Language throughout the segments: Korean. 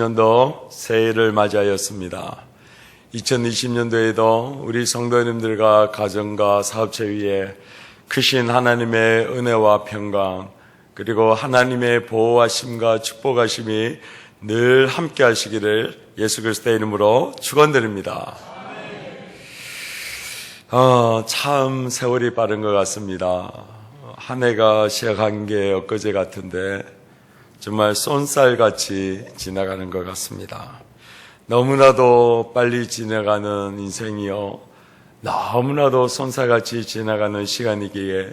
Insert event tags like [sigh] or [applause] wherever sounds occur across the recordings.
2020년도 새해를 맞이하였습니다. 2020년도에도 우리 성도님들과 가정과 사업체 위에 크신 하나님의 은혜와 평강 그리고 하나님의 보호하심과 축복하심이 늘 함께 하시기를 예수 그리스도의 이름으로 축원드립니다. 어, 참 세월이 빠른 것 같습니다. 한 해가 시작한 게 엊그제 같은데 정말 쏜살같이 지나가는 것 같습니다. 너무나도 빨리 지나가는 인생이요. 너무나도 쏜살같이 지나가는 시간이기에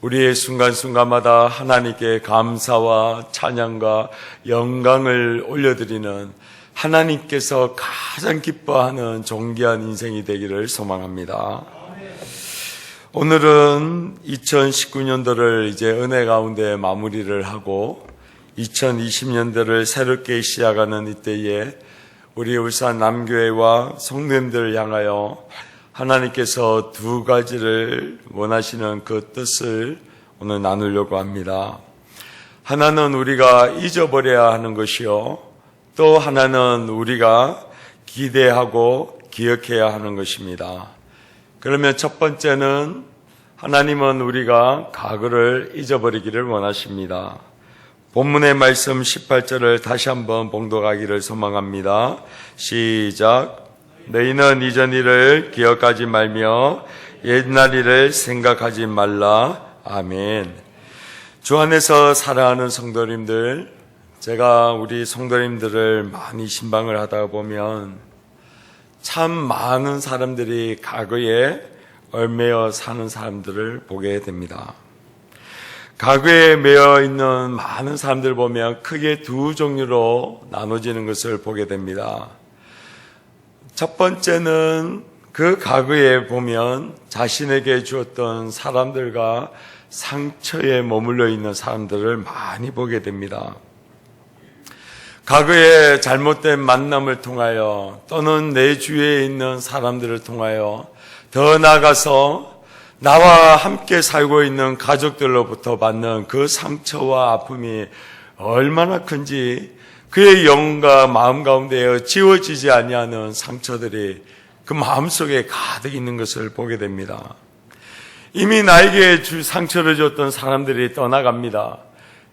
우리의 순간순간마다 하나님께 감사와 찬양과 영광을 올려드리는 하나님께서 가장 기뻐하는 존귀한 인생이 되기를 소망합니다. 오늘은 2019년도를 이제 은혜 가운데 마무리를 하고 2020년도를 새롭게 시작하는 이때에 우리 울산 남교회와 성도님들을 향하여 하나님께서 두 가지를 원하시는 그 뜻을 오늘 나누려고 합니다. 하나는 우리가 잊어버려야 하는 것이요. 또 하나는 우리가 기대하고 기억해야 하는 것입니다. 그러면 첫 번째는 하나님은 우리가 과거를 잊어버리기를 원하십니다. 본문의 말씀 18절을 다시 한번 봉독하기를 소망합니다. 시작. 너희는 이전 일을 기억하지 말며 옛날 일을 생각하지 말라. 아멘. 주 안에서 사랑하는 성도님들, 제가 우리 성도님들을 많이 신방을 하다 보면 참 많은 사람들이 과거에 얼매여 사는 사람들을 보게 됩니다. 과거에 매여 있는 많은 사람들 보면 크게 두 종류로 나눠지는 것을 보게 됩니다. 첫 번째는 그 과거에 보면 자신에게 주었던 사람들과 상처에 머물러 있는 사람들을 많이 보게 됩니다. 과거에 잘못된 만남을 통하여 또는 내 주위에 있는 사람들을 통하여 더 나아가서 나와 함께 살고 있는 가족들로부터 받는 그 상처와 아픔이 얼마나 큰지 그의 영과 마음 가운데 지워지지 아니하는 상처들이 그 마음 속에 가득 있는 것을 보게 됩니다. 이미 나에게 주 상처를 줬던 사람들이 떠나갑니다.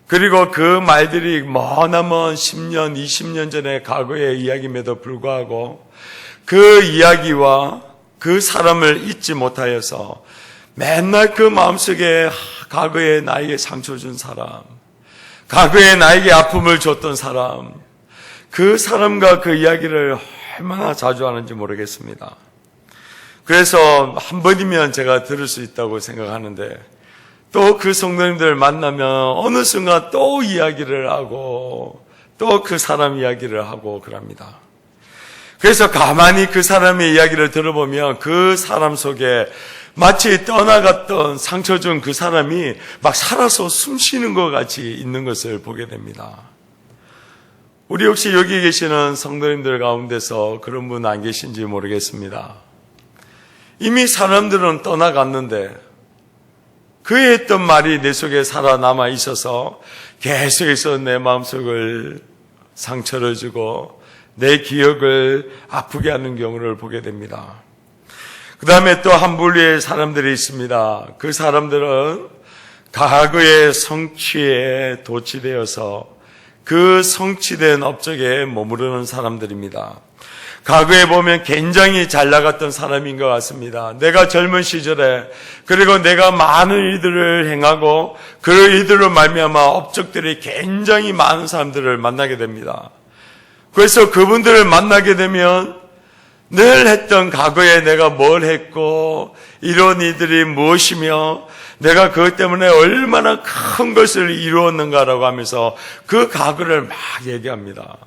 그리고 그 말들이 머나먼 10년, 20년 전의 과거의 이야기임에도 불구하고 그 이야기와 그 사람을 잊지 못하여서 맨날 그 마음속에 과거에 나에게 상처 준 사람, 과거에 나에게 아픔을 줬던 사람, 그 사람과 그 이야기를 얼마나 자주 하는지 모르겠습니다. 그래서 한 번이면 제가 들을 수 있다고 생각하는데 또 그 성도님들 만나면 어느 순간 또 이야기를 하고 또 그 사람 이야기를 하고 그럽니다. 그래서 가만히 그 사람의 이야기를 들어보면 그 사람 속에 마치 떠나갔던 상처 준 그 사람이 막 살아서 숨 쉬는 것 같이 있는 것을 보게 됩니다. 우리 혹시 여기 계시는 성도님들 가운데서 그런 분 안 계신지 모르겠습니다. 이미 사람들은 떠나갔는데 그 했던 말이 내 속에 살아남아 있어서 계속해서 내 마음속을 상처를 주고 내 기억을 아프게 하는 경우를 보게 됩니다. 그 다음에 또 한 분류의 사람들이 있습니다. 그 사람들은 과거의 성취에 도취되어서 그 성취된 업적에 머무르는 사람들입니다. 과거에 보면 굉장히 잘 나갔던 사람인 것 같습니다. 내가 젊은 시절에 그리고 내가 많은 일들을 행하고 그 일들로 말미암아 업적들이 굉장히 많은 사람들을 만나게 됩니다. 그래서 그분들을 만나게 되면 늘 했던 과거에 내가 뭘 했고 이런 이들이 무엇이며 내가 그것 때문에 얼마나 큰 것을 이루었는가라고 하면서 그 과거를 막 얘기합니다.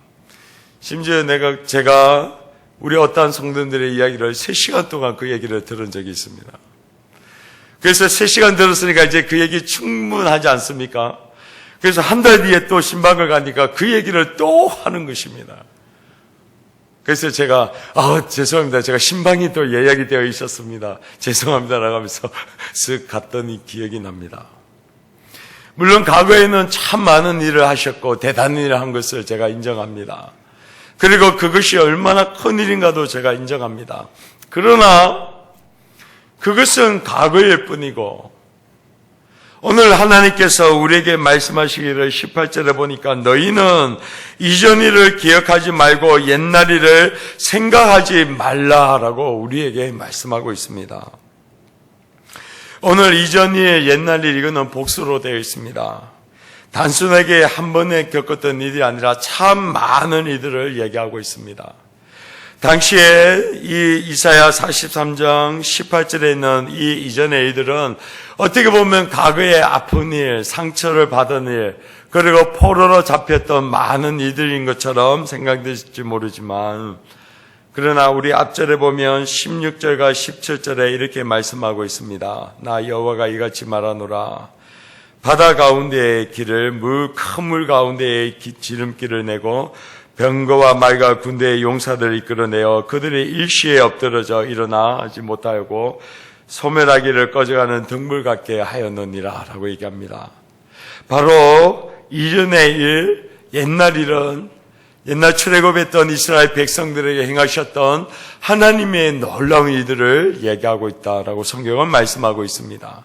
심지어 내가 제가 우리 어떠한 성도들의 이야기를 3시간 동안 그 얘기를 들은 적이 있습니다. 그래서 3시간 들었으니까 이제 그 얘기 충분하지 않습니까? 그래서 한 달 뒤에 또 신방을 가니까 그 얘기를 또 하는 것입니다. 그래서 제가 아 죄송합니다. 제가 신방이 또 예약이 되어 있었습니다. 죄송합니다라고 하면서 [laughs] 쓱 갔더니 기억이 납니다. 물론 과거에는 참 많은 일을 하셨고 대단한 일을 한 것을 제가 인정합니다. 그리고 그것이 얼마나 큰 일인가도 제가 인정합니다. 그러나 그것은 과거일 뿐이고 오늘 하나님께서 우리에게 말씀하시기를 18절에 보니까 너희는 이전 일을 기억하지 말고 옛날 일을 생각하지 말라라고 우리에게 말씀하고 있습니다. 오늘 이전 일, 옛날 일 이거는 복수로 되어 있습니다. 단순하게 한 번에 겪었던 일이 아니라 참 많은 일들을 얘기하고 있습니다. 당시에 이 이사야 43장 18절에 있는 이 이전의 일들은 어떻게 보면 과거의 아픈 일, 상처를 받은 일, 그리고 포로로 잡혔던 많은 일들인 것처럼 생각되실지 모르지만 그러나 우리 앞절에 보면 16절과 17절에 이렇게 말씀하고 있습니다. 나 여호와가 이같이 말하노라. 바다 가운데의 길을 물 큰 물 가운데의 기- 지름길을 내고 병거와 말과 군대의 용사들을 이끌어내어 그들이 일시에 엎드러져 일어나지 못하고 소멸하기를 꺼져가는 등불 같게 하였느니라 라고 얘기합니다. 바로 이전의 일, 옛날 일은 옛날 출애굽했던 이스라엘 백성들에게 행하셨던 하나님의 놀라운 일들을 얘기하고 있다라고 성경은 말씀하고 있습니다.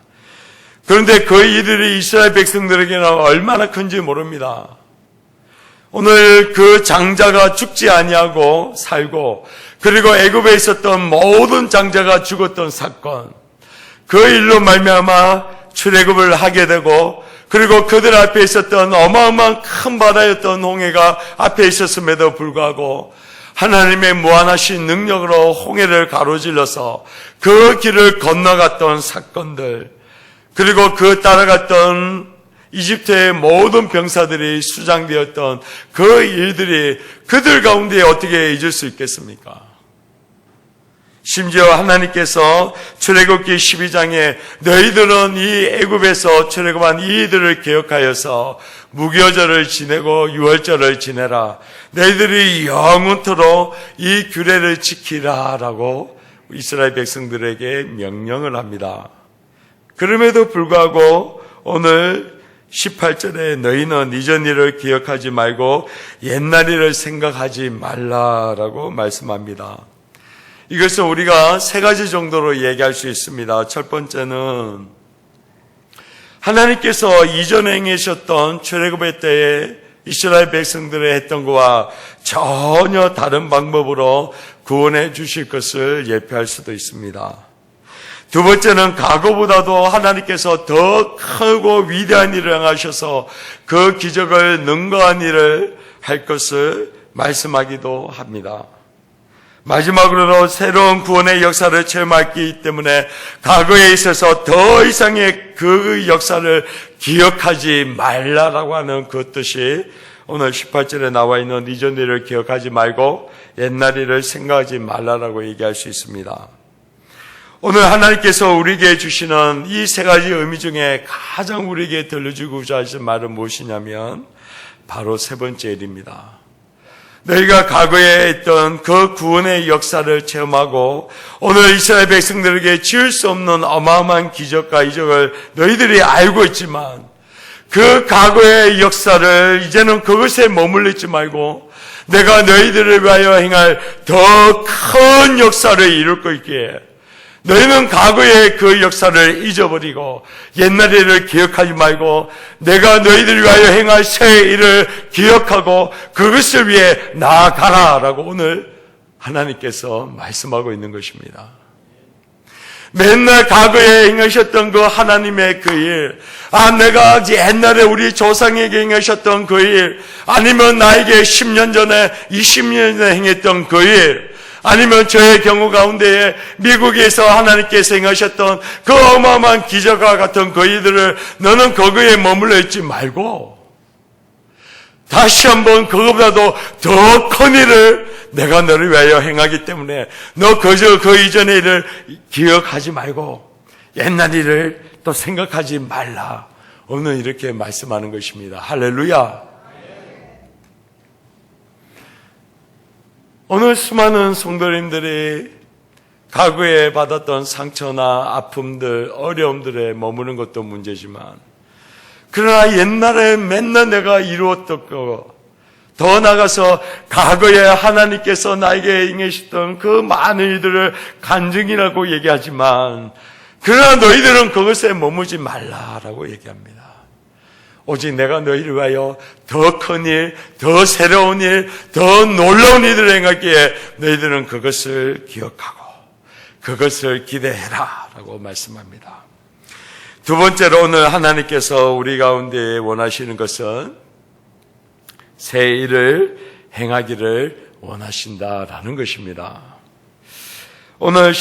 그런데 그 일들이 이스라엘 백성들에게는 얼마나 큰지 모릅니다. 오늘 그 장자가 죽지 아니하고 살고 그리고 애굽에 있었던 모든 장자가 죽었던 사건 그 일로 말미암아 출애굽을 하게 되고 그리고 그들 앞에 있었던 어마어마한 큰 바다였던 홍해가 앞에 있었음에도 불구하고 하나님의 무한하신 능력으로 홍해를 가로질러서 그 길을 건너갔던 사건들 그리고 그 따라갔던 이집트의 모든 병사들이 수장되었던 그 일들이 그들 가운데 어떻게 잊을 수 있겠습니까? 심지어 하나님께서 출애굽기 12장에 너희들은 이 애굽에서 출애굽한 이들을 기억하여서 무교절을 지내고 유월절을 지내라. 너희들이 영원토록 이 규례를 지키라라고 이스라엘 백성들에게 명령을 합니다. 그럼에도 불구하고 오늘 18절에 너희는 이전 일을 기억하지 말고 옛날 일을 생각하지 말라라고 말씀합니다. 이것을 우리가 세 가지 정도로 얘기할 수 있습니다. 첫 번째는 하나님께서 이전에 행하셨던 출애굽의 때에 이스라엘 백성들의 했던 것과 전혀 다른 방법으로 구원해 주실 것을 예표할 수도 있습니다. 두 번째는 과거보다도 하나님께서 더 크고 위대한 일을 행하셔서 그 기적을 능가한 일을 할 것을 말씀하기도 합니다. 마지막으로 새로운 구원의 역사를 체험하기 때문에 과거에 있어서 더 이상의 그 역사를 기억하지 말라라고 하는 그 뜻이 오늘 18절에 나와 있는 이전 일을 기억하지 말고 옛날 일을 생각하지 말라라고 얘기할 수 있습니다. 오늘 하나님께서 우리에게 주시는 이 세 가지 의미 중에 가장 우리에게 들려주고자 하신 말은 무엇이냐면 바로 세 번째 일입니다. 너희가 과거에 했던 그 구원의 역사를 체험하고 오늘 이스라엘 백성들에게 지을 수 없는 어마어마한 기적과 이적을 너희들이 알고 있지만 그 과거의 역사를 이제는 그것에 머물러 있지 말고 내가 너희들을 위하여 행할 더 큰 역사를 이룰 것이기에 너희는 과거의 그 역사를 잊어버리고 옛날 일을 기억하지 말고 내가 너희들 위하여 행할 새 일을 기억하고 그것을 위해 나아가라라고 오늘 하나님께서 말씀하고 있는 것입니다. 맨날 과거에 행하셨던 그 하나님의 그 일, 아, 내가 옛날에 우리 조상에게 행하셨던 그 일, 아니면 나에게 10년 전에, 20년 전에 행했던 그 일, 아니면 저의 경우 가운데에 미국에서 하나님께서 행하셨던 그 어마어마한 기적과 같은 그 일들을 너는 거기에 머물러 있지 말고, 다시 한번 그거보다도 더 큰 일을 내가 너를 위하여 행하기 때문에 너 그저 그 이전의 일을 기억하지 말고 옛날 일을 또 생각하지 말라. 오늘 이렇게 말씀하는 것입니다. 할렐루야. 오늘 수많은 성도님들이 과거에 받았던 상처나 아픔들, 어려움들에 머무는 것도 문제지만 그러나 옛날에 맨날 내가 이루었던 거, 더 나가서 과거에 하나님께서 나에게 행하셨던 그 많은 일들을 간증이라고 얘기하지만 그러나 너희들은 그것에 머무지 말라라고 얘기합니다. 오직 내가 너희를 위하여 더 큰 일, 더 새로운 일, 더 놀라운 일을 행하기에 너희들은 그것을 기억하고 그것을 기대해라 라고 말씀합니다. 두 번째로 오늘 하나님께서 우리 가운데 원하시는 것은 새 일을 행하기를 원하신다라는 것입니다. 오늘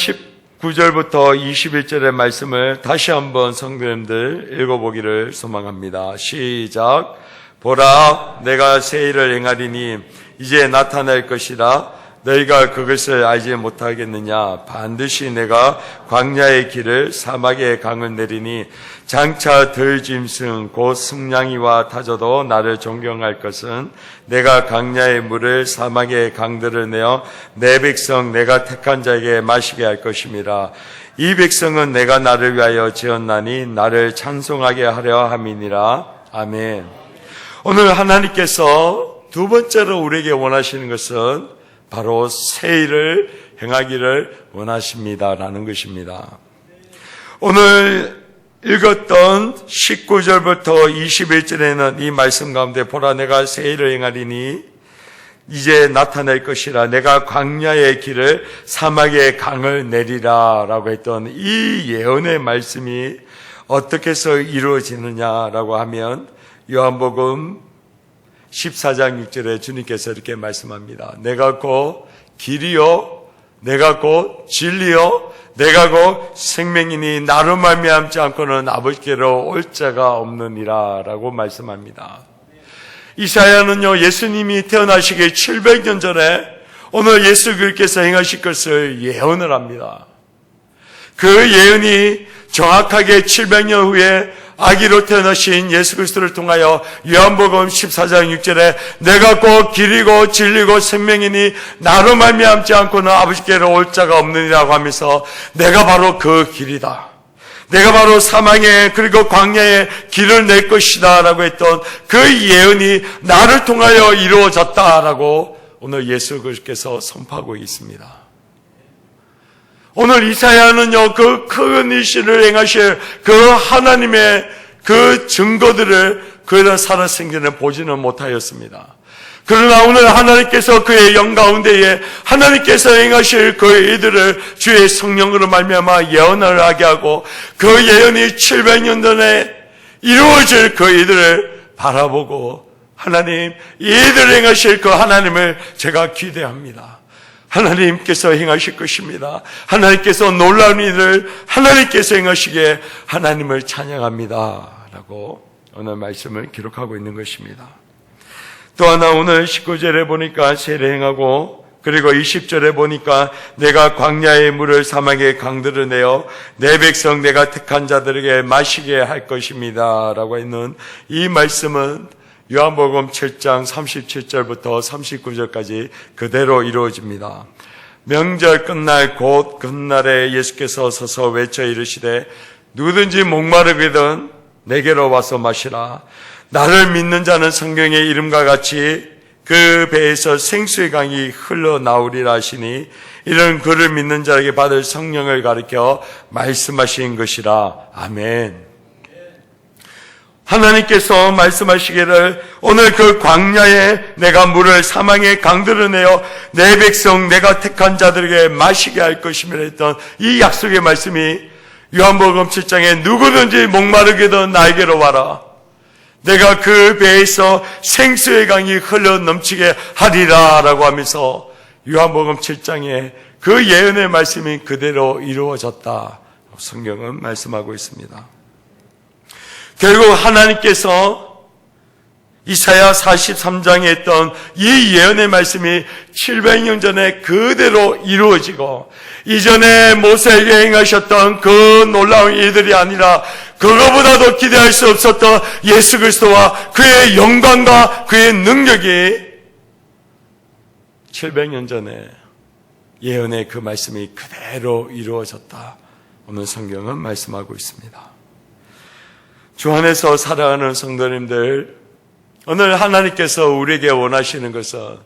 19절부터 21절의 말씀을 다시 한번 성도님들 읽어보기를 소망합니다. 시작. 보라, 내가 새 일을 행하리니 이제 나타날 것이라 너희가 그것을 알지 못하겠느냐? 반드시 내가 광야의 길을 사막의 강을 내리니 장차 들 짐승 곧 승냥이와 타져도 나를 존경할 것은 내가 광야의 물을 사막의 강들을 내어 내 백성 내가 택한 자에게 마시게 할 것임이라. 이 백성은 내가 나를 위하여 지었나니 나를 찬송하게 하려 함이니라. 아멘. 오늘 하나님께서 두 번째로 우리에게 원하시는 것은 바로 새 일을 행하기를 원하십니다라는 것입니다. 오늘 읽었던 19절부터 21절에는 이 말씀 가운데 보라 내가 새 일을 행하리니 이제 나타낼 것이라 내가 광야의 길을 사막의 강을 내리라라고 했던 이 예언의 말씀이 어떻게 해서 이루어지느냐라고 하면 요한복음 14장 6절에 주님께서 이렇게 말씀합니다. 내가 곧 길이요, 내가 곧 진리요, 내가 곧 생명이니 나로 말미암지 않고는 아버지께로 올 자가 없느니라라고 말씀합니다. 이사야는요 예수님이 태어나시기 700년 전에 오늘 예수 그리스도께서 행하실 것을 예언을 합니다. 그 예언이 정확하게 700년 후에 아기로 태어나신 예수 그리스도를 통하여 요한복음 14장 6절에 내가 곧 길이고 진리고 생명이니 나로 말미암지 않고는 아버지께로 올 자가 없느니라고 하면서 내가 바로 그 길이다. 내가 바로 사망에 그리고 광야에 길을 낼 것이다라고 했던 그 예언이 나를 통하여 이루어졌다라고 오늘 예수 그리스도께서 선포하고 있습니다. 오늘 이사야는요, 그큰 일시를 행하실 그 하나님의 그 증거들을 그의 살아 생전에 보지는 못하였습니다. 그러나 오늘 하나님께서 그의 영 가운데에 하나님께서 행하실 그 일들을 주의 성령으로 말미암아 예언을 하게 하고 그 예언이 700년 전에 이루어질 그 일들을 바라보고 하나님 이 일들을 행하실 그 하나님을 제가 기대합니다. 하나님께서 행하실 것입니다. 하나님께서 놀라운 일을 하나님께서 행하시기에 하나님을 찬양합니다. 라고 오늘 말씀을 기록하고 있는 것입니다. 또 하나 오늘 19절에 보니까 세례 행하고 그리고 20절에 보니까 내가 광야의 물을 사막의 강들을 내어 내 백성 내가 택한 자들에게 마시게 할 것입니다. 라고 있는 이 말씀은 요한복음 7장 37절부터 39절까지 그대로 이루어집니다. 명절 끝날 곧 끝날에 예수께서 서서 외쳐 이르시되 누구든지 목마르거든 내게로 와서 마시라. 나를 믿는 자는 성경의 이름과 같이 그 배에서 생수의 강이 흘러나오리라 하시니 이런 그를 믿는 자에게 받을 성령을 가리켜 말씀하신 것이라. 아멘. 하나님께서 말씀하시기를 오늘 그 광야에 내가 물을 사망의 강들을 내어 내 백성 내가 택한 자들에게 마시게 할 것임이라 했던 이 약속의 말씀이 요한복음 7장에 누구든지 목마르게도 나에게로 와라. 내가 그 배에서 생수의 강이 흘러 넘치게 하리라 라고 하면서 요한복음 7장에 그 예언의 말씀이 그대로 이루어졌다. 성경은 말씀하고 있습니다. 결국 하나님께서 이사야 43장에 했던 이 예언의 말씀이 700년 전에 그대로 이루어지고 이전에 모세에게 행하셨던 그 놀라운 일들이 아니라 그거보다도 기대할 수 없었던 예수 그리스도와 그의 영광과 그의 능력이 700년 전에 예언의 그 말씀이 그대로 이루어졌다. 오늘 성경은 말씀하고 있습니다. 주 안에서 살아가는 성도님들, 오늘 하나님께서 우리에게 원하시는 것은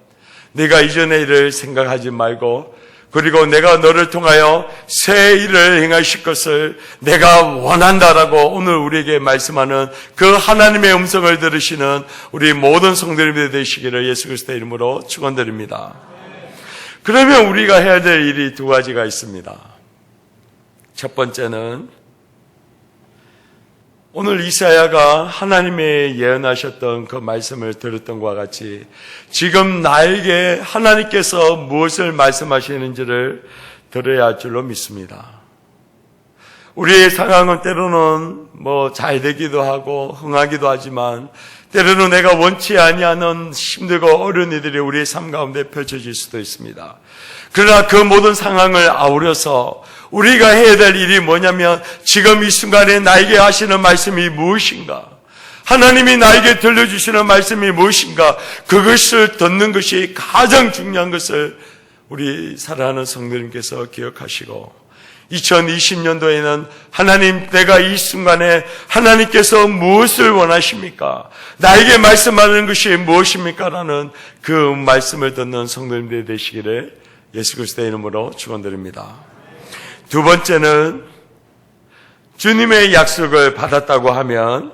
네가 이전의 일을 생각하지 말고 그리고 내가 너를 통하여 새 일을 행하실 것을 내가 원한다라고 오늘 우리에게 말씀하는 그 하나님의 음성을 들으시는 우리 모든 성도님들 되시기를 예수 그리스도의 이름으로 축원드립니다. 그러면 우리가 해야 될 일이 두 가지가 있습니다. 첫 번째는 오늘 이사야가 하나님의 예언하셨던 그 말씀을 들었던 것과 같이 지금 나에게 하나님께서 무엇을 말씀하시는지를 들어야 할 줄로 믿습니다. 우리의 상황은 때로는 뭐 잘 되기도 하고 흥하기도 하지만 때로는 내가 원치 아니하는 힘들고 어려운 일들이 우리의 삶 가운데 펼쳐질 수도 있습니다. 그러나 그 모든 상황을 아우려서 우리가 해야 될 일이 뭐냐면 지금 이 순간에 나에게 하시는 말씀이 무엇인가? 하나님이 나에게 들려주시는 말씀이 무엇인가? 그것을 듣는 것이 가장 중요한 것을 우리 사랑하는 성도님께서 기억하시고 2020년도에는 하나님 내가 이 순간에 하나님께서 무엇을 원하십니까? 나에게 말씀하는 것이 무엇입니까? 라는 그 말씀을 듣는 성도님들이 되시기를 예수 그리스도의 이름으로 축원드립니다. 두 번째는 주님의 약속을 받았다고 하면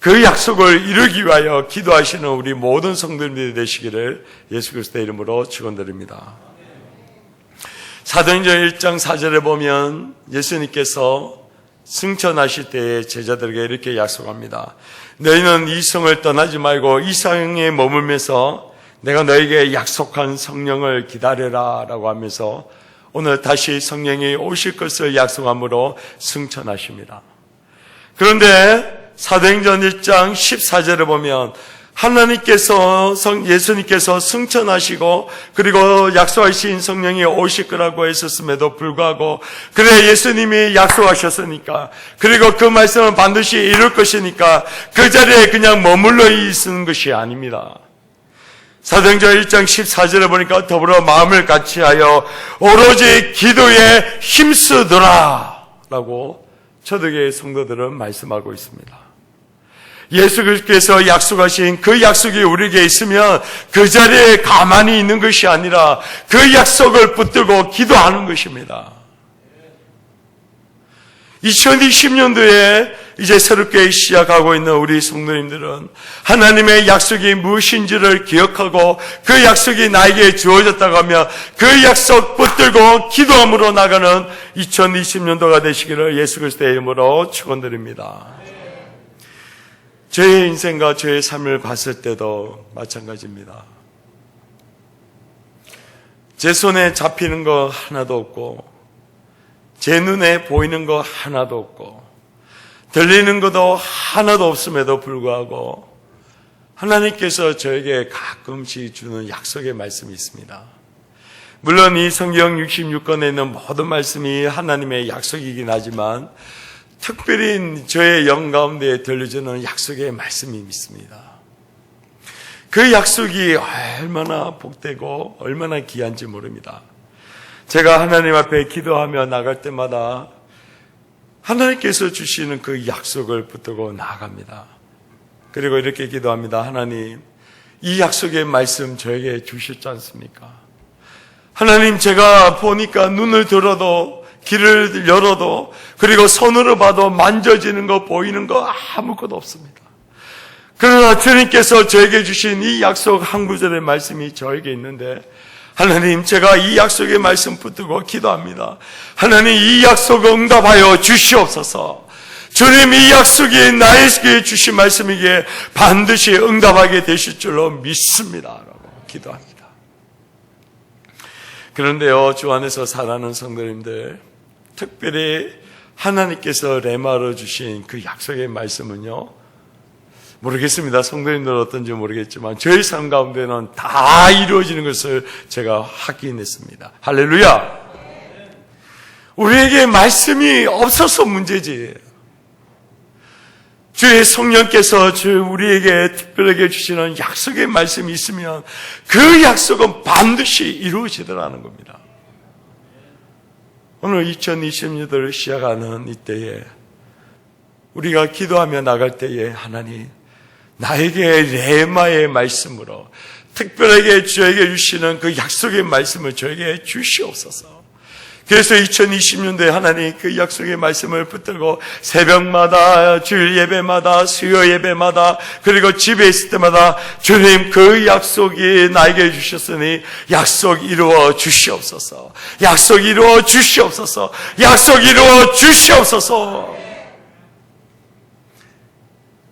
그 약속을 이루기 위하여 기도하시는 우리 모든 성도님들이 되시기를 예수 그리스도의 이름으로 축원드립니다. 사도행전 1장 4절에 보면 예수님께서 승천하실 때에 제자들에게 이렇게 약속합니다. 너희는 이 성을 떠나지 말고 이 성에 머물면서 내가 너에게 약속한 성령을 기다려라 라고 하면서 오늘 다시 성령이 오실 것을 약속함으로 승천하십니다. 그런데 사도행전 1장 14절에 보면 하나님께서 성 예수님께서 승천하시고 그리고 약속하신 성령이 오실 거라고 했었음에도 불구하고 그래 예수님이 약속하셨으니까 그리고 그 말씀은 반드시 이룰 것이니까 그 자리에 그냥 머물러 있는 것이 아닙니다. 사도행전 1장 14절에 보니까 더불어 마음을 같이하여 오로지 기도에 힘쓰더라 라고 초대교회 성도들은 말씀하고 있습니다. 예수께서 약속하신 그 약속이 우리에게 있으면 그 자리에 가만히 있는 것이 아니라 그 약속을 붙들고 기도하는 것입니다. 2020년도에 이제 새롭게 시작하고 있는 우리 성도님들은 하나님의 약속이 무엇인지를 기억하고 그 약속이 나에게 주어졌다고 하면 그 약속 붙들고 기도함으로 나가는 2020년도가 되시기를 예수 그리스도의 이름으로 축원드립니다. 저의 인생과 저의 삶을 봤을 때도 마찬가지입니다. 제 손에 잡히는 거 하나도 없고 제 눈에 보이는 거 하나도 없고 들리는 것도 하나도 없음에도 불구하고 하나님께서 저에게 가끔씩 주는 약속의 말씀이 있습니다. 물론 이 성경 66권에 있는 모든 말씀이 하나님의 약속이긴 하지만 특별히 저의 영 가운데 들려주는 약속의 말씀이 있습니다. 그 약속이 얼마나 복되고 얼마나 귀한지 모릅니다. 제가 하나님 앞에 기도하며 나갈 때마다 하나님께서 주시는 그 약속을 붙들고 나갑니다. 그리고 이렇게 기도합니다. 하나님, 이 약속의 말씀 저에게 주셨지 않습니까? 하나님, 제가 보니까 눈을 들어도 길을 열어도 그리고 손으로 봐도 만져지는 거 보이는 거 아무것도 없습니다. 그러나 주님께서 저에게 주신 이 약속 한 구절의 말씀이 저에게 있는데 하나님 제가 이 약속의 말씀 붙들고 기도합니다. 하나님 이 약속 응답하여 주시옵소서. 주님 이 약속이 나에게 주신 말씀이기에 반드시 응답하게 되실 줄로 믿습니다. 라고 기도합니다. 그런데요, 주 안에서 살아가는 성도님들, 특별히 하나님께서 레마로 주신 그 약속의 말씀은요, 모르겠습니다. 성도님들 어떤지 모르겠지만, 저희 삶 가운데는 다 이루어지는 것을 제가 확인했습니다. 할렐루야! 우리에게 말씀이 없어서 문제지. 주의 성령께서 주 우리에게 특별하게 주시는 약속의 말씀이 있으면 그 약속은 반드시 이루어지더라는 겁니다. 오늘 2020년도를 시작하는 이때에 우리가 기도하며 나갈 때에 하나님 나에게 레마의 말씀으로 특별하게 저에게 주시는 그 약속의 말씀을 저에게 주시옵소서. 그래서 2020년도에 하나님 그 약속의 말씀을 붙들고 새벽마다 주일 예배마다 수요 예배마다 그리고 집에 있을 때마다 주님 그 약속이 나에게 주셨으니 약속 이루어 주시옵소서. 약속 이루어 주시옵소서. 약속 이루어 주시옵소서.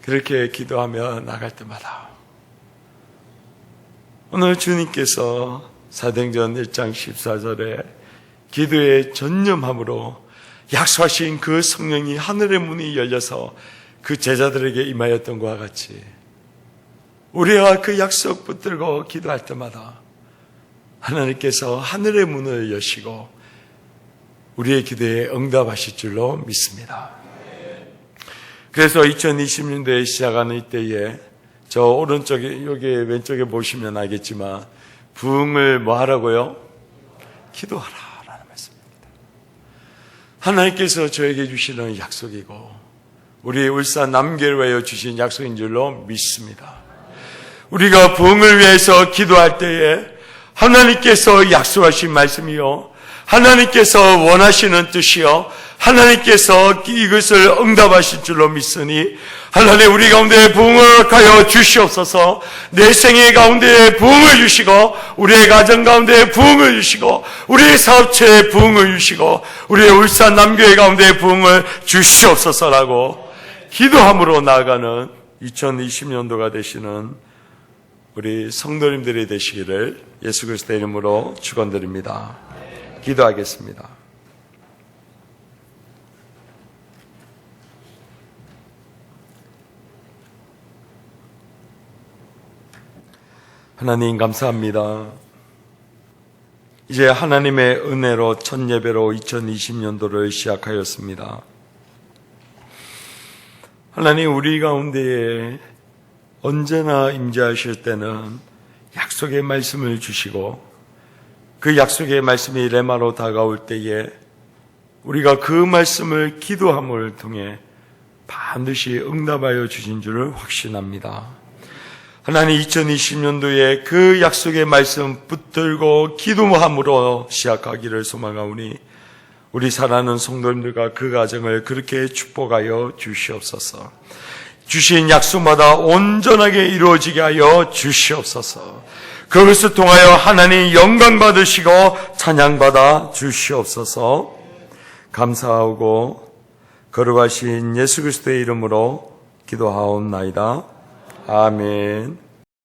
그렇게 기도하며 나갈 때마다 오늘 주님께서 사도행전 1장 14절에 기도에 전념함으로 약속하신 그 성령이 하늘의 문이 열려서 그 제자들에게 임하였던 것과 같이 우리가 그 약속 붙들고 기도할 때마다 하나님께서 하늘의 문을 여시고 우리의 기도에 응답하실 줄로 믿습니다. 그래서 2020년도에 시작하는 이때에 저 오른쪽에 여기 왼쪽에 보시면 알겠지만 부흥을 뭐 하라고요? 기도하라라는 말씀입니다. 하나님께서 저에게 주시는 약속이고 우리 울산 남계로에 주신 약속인 줄로 믿습니다. 우리가 부흥을 위해서 기도할 때에 하나님께서 약속하신 말씀이요 하나님께서 원하시는 뜻이요 하나님께서 이것을 응답하실 줄로 믿으니 하나님 우리 가운데 부흥을 하여 주시옵소서 내 생애 가운데 부흥을 주시고 우리의 가정 가운데 부흥을 주시고 우리의 사업체에 부흥을 주시고 우리의 울산 남교회 가운데 부흥을 주시옵소서라고 기도함으로 나아가는 2020년도가 되시는 우리 성도님들이 되시기를 예수 그리스도 이름으로 축원드립니다. 기도하겠습니다. 하나님 감사합니다. 이제 하나님의 은혜로 첫 예배로 2020년도를 시작하였습니다. 하나님 우리 가운데에 언제나 임재하실 때는 약속의 말씀을 주시고 그 약속의 말씀이 레마로 다가올 때에 우리가 그 말씀을 기도함을 통해 반드시 응답하여 주신 줄을 확신합니다. 하나님 2020년도에 그 약속의 말씀 붙들고 기도함으로 시작하기를 소망하오니 우리 사랑하는 성도님들과 그 가정을 그렇게 축복하여 주시옵소서. 주신 약속마다 온전하게 이루어지게 하여 주시옵소서. 그것을 통하여 하나님 영광 받으시고 찬양 받아 주시옵소서. 감사하고 거룩하신 예수 그리스도의 이름으로 기도하옵나이다. 아멘.